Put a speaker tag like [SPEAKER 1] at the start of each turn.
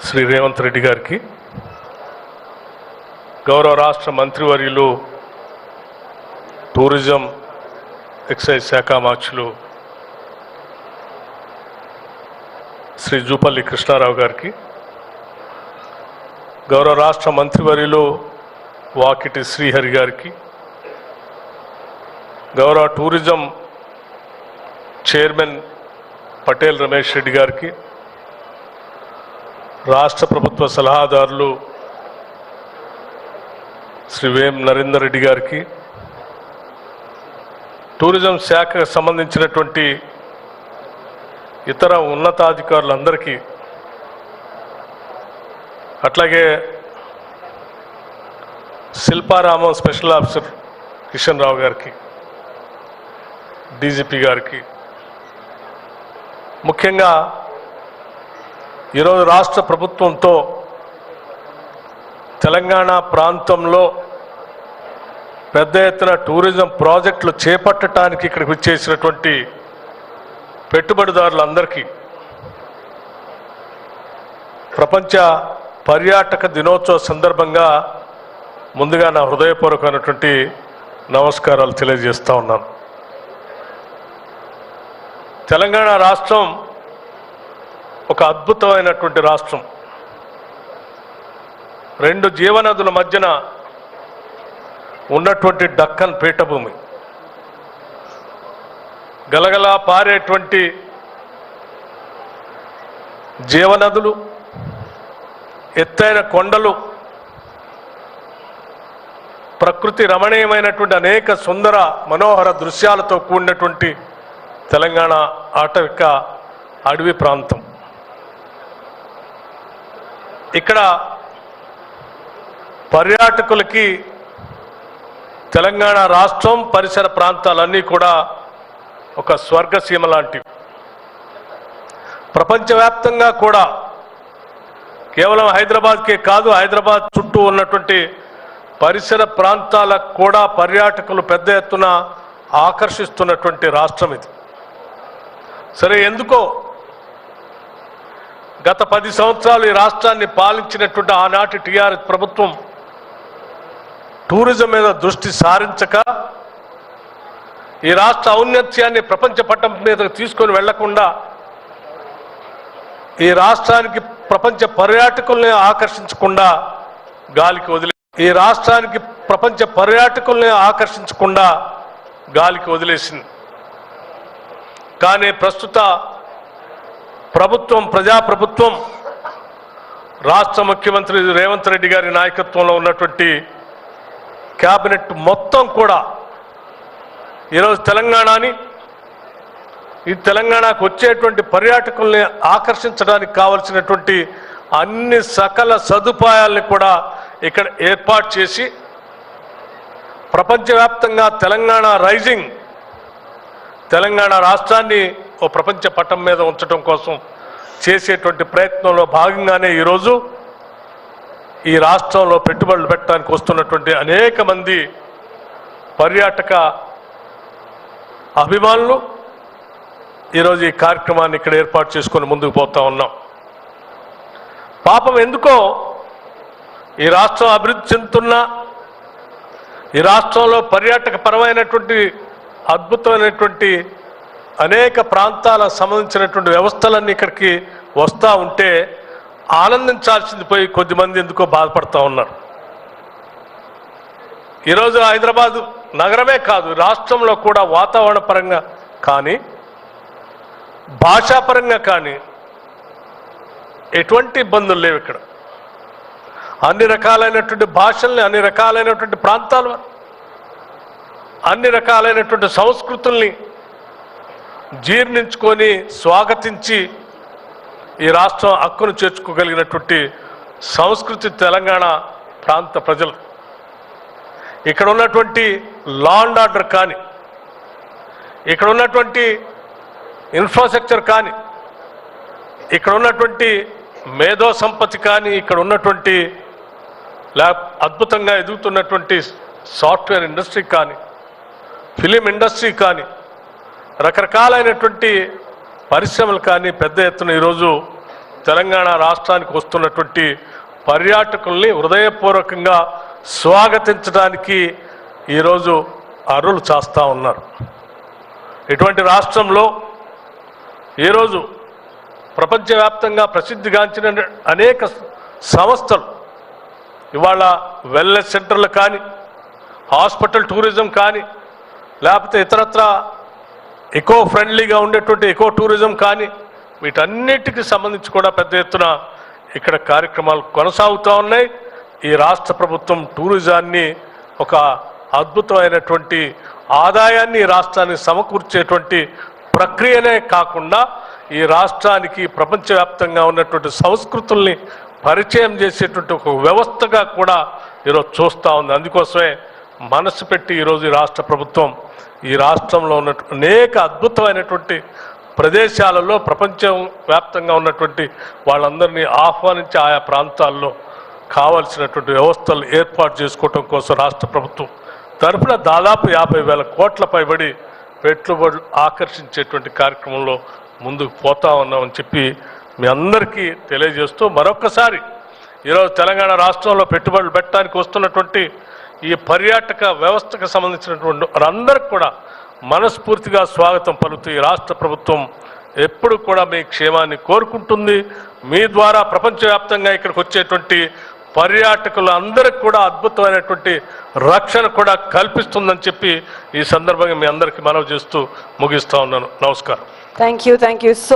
[SPEAKER 1] శ్రీ రేవంత్ రెడ్డి గారికి గౌరవ రాష్ట్ర మంత్రివర్యులు టూరిజం ఎక్సైజ్ శాఖ మార్చులు శ్రీ జూపల్లి కృష్ణారావు గారికి గౌరవ రాష్ట్ర మంత్రివర్యులు వాకిటి శ్రీహరి గారికి గౌరవ టూరిజం చైర్మన్ పటేల్ రమేష్ రెడ్డి గారికి రాష్ట్ర ప్రభుత్వ సలహాదారులు శ్రీ వేం నరేందర్ రెడ్డి గారికి టూరిజం శాఖకు సంబంధించినటువంటి ఇతర ఉన్నతాధికారులందరికీ అట్లాగే శిల్పారామం స్పెషల్ ఆఫీసర్ కిషన్ రావు గారికి డీజీపీ గారికి ముఖ్యంగా ఈరోజు రాష్ట్ర ప్రభుత్వంతో తెలంగాణ ప్రాంతంలో పెద్ద ఎత్తున టూరిజం ప్రాజెక్టులు చేపట్టడానికి ఇక్కడికి వచ్చేసినటువంటి పెట్టుబడిదారులందరికీ ప్రపంచ పర్యాటక దినోత్సవ సందర్భంగా ముందుగా నా హృదయపూర్వకమైనటువంటి నమస్కారాలు తెలియజేస్తా ఉన్నాను. తెలంగాణ రాష్ట్రం ఒక అద్భుతమైనటువంటి రాష్ట్రం. రెండు జీవనదుల మధ్యన ఉన్నటువంటి డక్కన్ పీఠభూమి. గలగలా పారేటువంటి జీవనదులు ఎత్తైన కొండలు ప్రకృతి రమణీయమైనటువంటి అనేక సుందర మనోహర దృశ్యాలతో కూడినటువంటి తెలంగాణ ఆటవిక అడవి ప్రాంతం. ఇక్కడ పర్యాటకులకి తెలంగాణ రాష్ట్రం పరిసర ప్రాంతాలన్నీ కూడా ఒక స్వర్గసీమ లాంటివి. ప్రపంచవ్యాప్తంగా కూడా కేవలం హైదరాబాద్కే కాదు హైదరాబాద్ చుట్టూ ఉన్నటువంటి పరిసర ప్రాంతాలకు కూడా పర్యాటకులు పెద్ద ఎత్తున ఆకర్షిస్తున్నటువంటి రాష్ట్రం ఇది. సరే ఎందుకో గత పది సంవత్సరాలు ఈ రాష్ట్రాన్ని పాలించినటువంటి ఆనాటి టీఆర్ఎస్ ప్రభుత్వం టూరిజం మీద దృష్టి సారించక ఈ రాష్ట్ర ఔన్నత్యాన్ని ప్రపంచ పట్టం మీద తీసుకొని వెళ్ళకుండా ఈ రాష్ట్రానికి ప్రపంచ పర్యాటకుల్ని ఆకర్షించకుండా గాలికి వదిలే ఈ రాష్ట్రానికి ప్రపంచ పర్యాటకుల్ని ఆకర్షించకుండా గాలికి వదిలేసింది. కానీ ప్రస్తుత ప్రభుత్వం ప్రజాప్రభుత్వం రాష్ట్ర ముఖ్యమంత్రి రేవంత్ రెడ్డి గారి నాయకత్వంలో ఉన్నటువంటి క్యాబినెట్ మొత్తం కూడా ఈరోజు తెలంగాణని ఈ తెలంగాణకు వచ్చేటువంటి పర్యాటకుల్ని ఆకర్షించడానికి కావలసినటువంటి అన్ని సకల సదుపాయాల్ని కూడా ఇక్కడ ఏర్పాటు చేసి ప్రపంచవ్యాప్తంగా తెలంగాణ రైజింగ్ తెలంగాణ రాష్ట్రాన్ని ఓ ప్రపంచ పటం మీద ఉంచడం కోసం చేసేటువంటి ప్రయత్నంలో భాగంగానే ఈరోజు ఈ రాష్ట్రంలో పెట్టుబడులు పెట్టడానికి వస్తున్నటువంటి అనేక మంది పర్యాటక అభిమానులు ఈరోజు ఈ కార్యక్రమాన్ని ఇక్కడ ఏర్పాటు చేసుకొని ముందుకు పోతా ఉన్నాం. పాపం ఎందుకో ఈ రాష్ట్రం అభివృద్ధి చెందుతున్నా ఈ రాష్ట్రంలో పర్యాటక పరమైనటువంటి అద్భుతమైనటువంటి అనేక ప్రాంతాలకు సంబంధించినటువంటి వ్యవస్థలన్నీ ఇక్కడికి వస్తూ ఉంటే ఆనందించాల్సింది పోయి కొద్దిమంది ఎందుకో బాధపడుతూ ఉన్నారు. ఈరోజు హైదరాబాద్ నగరమే కాదు రాష్ట్రంలో కూడా వాతావరణ పరంగా కానీ భాషాపరంగా కానీ ఎటువంటి ఇబ్బందులు లేవు ఇక్కడ. అన్ని రకాలైనటువంటి భాషల్ని అన్ని రకాలైనటువంటి ప్రాంతాలు అన్ని రకాలైనటువంటి సంస్కృతుల్ని జీర్ణించుకొని స్వాగతించి ఈ రాష్ట్రం హక్కును చేర్చుకోగలిగినటువంటి సంస్కృతి తెలంగాణ ప్రాంత ప్రజలు. ఇక్కడ ఉన్నటువంటి లా అండ్ ఆర్డర్ కానీ ఇక్కడ ఉన్నటువంటి ఇన్ఫ్రాస్ట్రక్చర్ కానీ ఇక్కడ ఉన్నటువంటి మేధో సంపత్తి కానీ ఇక్కడ ఉన్నటువంటి ల్యాబ్ అద్భుతంగా ఎదుగుతున్నటువంటి సాఫ్ట్వేర్ ఇండస్ట్రీ కానీ ఫిలిం ఇండస్ట్రీ కానీ రకరకాలైనటువంటి పరిశ్రమలు కానీ పెద్ద ఎత్తున ఈరోజు తెలంగాణ రాష్ట్రానికి వస్తున్నటువంటి పర్యాటకుల్ని హృదయపూర్వకంగా స్వాగతించడానికి ఈరోజు అరులు చేస్తూ ఉన్నారు. ఇటువంటి రాష్ట్రంలో ఈరోజు ప్రపంచవ్యాప్తంగా ప్రసిద్ధిగాంచిన అనేక సంస్థలు ఇవాళ వెల్నెస్ సెంటర్లు కానీ హాస్పిటల్ టూరిజం కానీ లేకపోతే ఇతరత్ర ఎకో ఫ్రెండ్లీగా ఉండేటువంటి ఎకో టూరిజం కానీ వీటన్నిటికి సంబంధించి కూడా పెద్ద ఎత్తున ఇక్కడ కార్యక్రమాలు కొనసాగుతూ ఉన్నాయి. ఈ రాష్ట్ర ప్రభుత్వం టూరిజాన్ని ఒక అద్భుతమైనటువంటి ఆదాయాన్ని రాష్ట్రాన్ని సమకూర్చేటువంటి ప్రక్రియనే కాకుండా ఈ రాష్ట్రానికి ప్రపంచవ్యాప్తంగా ఉన్నటువంటి సంస్కృతుల్ని పరిచయం చేసేటువంటి ఒక వ్యవస్థగా కూడా ఈరోజు చూస్తూ ఉంది. అందుకోసమే మనసు పెట్టి ఈరోజు ఈ రాష్ట్ర ప్రభుత్వం ఈ రాష్ట్రంలో ఉన్న అనేక అద్భుతమైనటువంటి ప్రదేశాలలో ప్రపంచం వ్యాప్తంగా ఉన్నటువంటి వాళ్ళందరినీ ఆహ్వానించి ఆయా ప్రాంతాల్లో కావలసినటువంటి వ్యవస్థలు ఏర్పాటు చేసుకోవటం కోసం రాష్ట్ర ప్రభుత్వం తరఫున దాదాపు యాభై వేల కోట్ల పైబడి పెట్టుబడులు ఆకర్షించేటువంటి కార్యక్రమంలో ముందుకు పోతా ఉన్నామని చెప్పి మీ అందరికీ తెలియజేస్తూ మరొకసారి ఈరోజు తెలంగాణ రాష్ట్రంలో పెట్టుబడులు పెట్టడానికి వస్తున్నటువంటి ఈ పర్యాటక వ్యవస్థకు సంబంధించినటువంటి వారందరికి కూడా మనస్ఫూర్తిగా స్వాగతం పలుకుతూ ఈ రాష్ట్ర ప్రభుత్వం ఎప్పుడు కూడా మీ క్షేమాన్ని కోరుకుంటుంది. మీ ద్వారా ప్రపంచవ్యాప్తంగా ఇక్కడికి వచ్చేటువంటి పర్యాటకులు అందరికి కూడా అద్భుతమైనటువంటి రక్షణ కూడా కల్పిస్తుందని చెప్పి ఈ సందర్భంగా మీ అందరికీ మనవి చేస్తూ ముగిస్తా ఉన్నాను. నమస్కారం.
[SPEAKER 2] Thank you thank you so